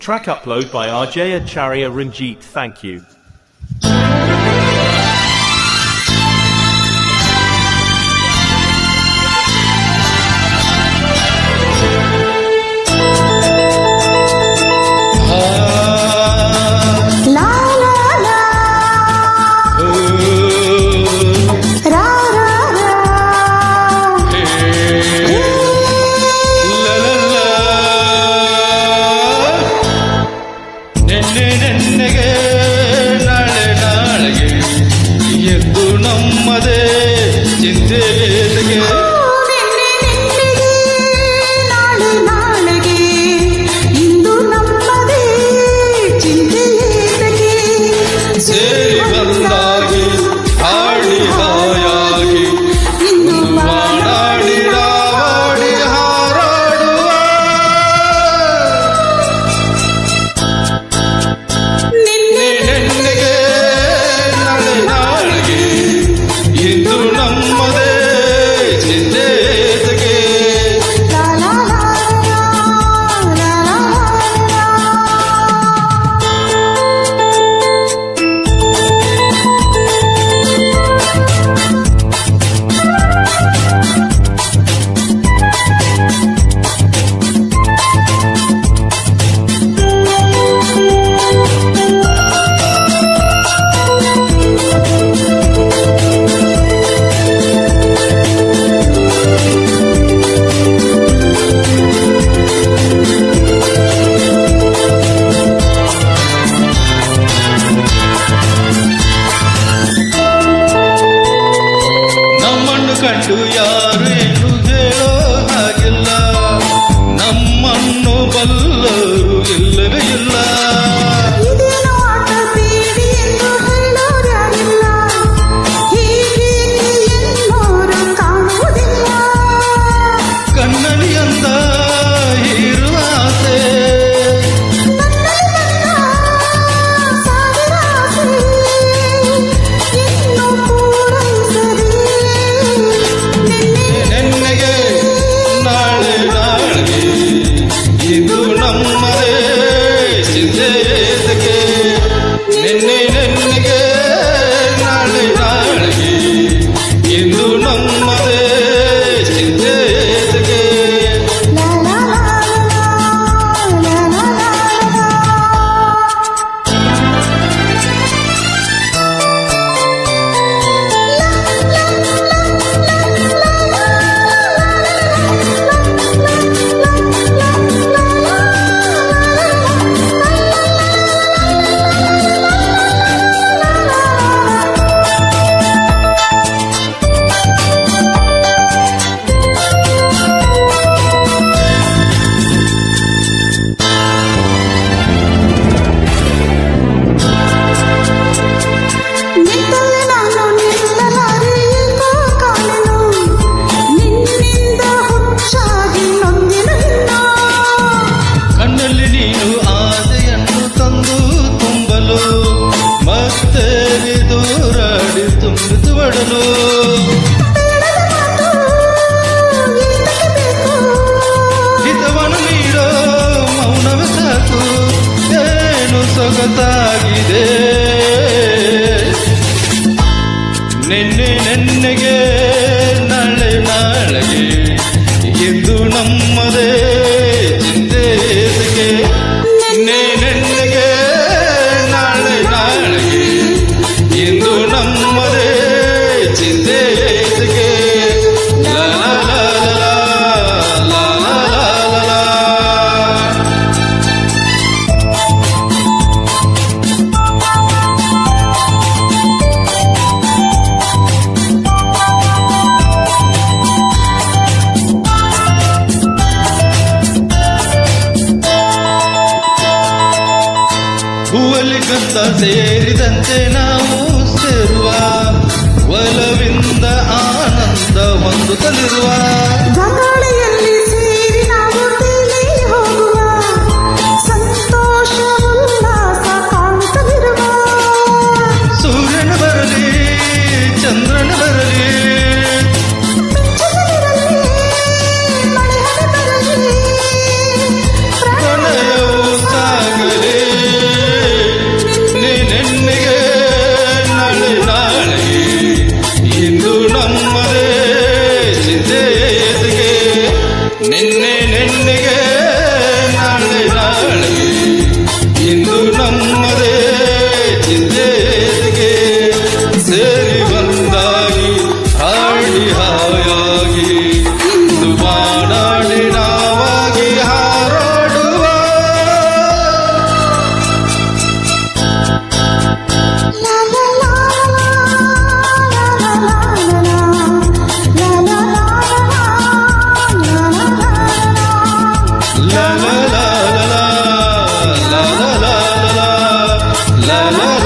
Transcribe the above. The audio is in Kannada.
Track upload by Arjya Charia Ranjit. Thank you. kaçıyor ಸೊಗಸಾಗಿದೆ ನಿನ್ನೆ ನೆನ್ನೆಗೆ ನಾಳೆ ನಾಳೆಗೆ ಎಂದು ನಮ್ಮದೇ ಒಲ ಸೇರಿದಂತೆ ನಾವು ಸೇರುವ ಒಲವಿಂದ ಆನಂದ ಹೊಂದುತ್ತಲಿರುವ ನಿನ್ನೆ ನೆನ್ನೆಗೆ Ah. na.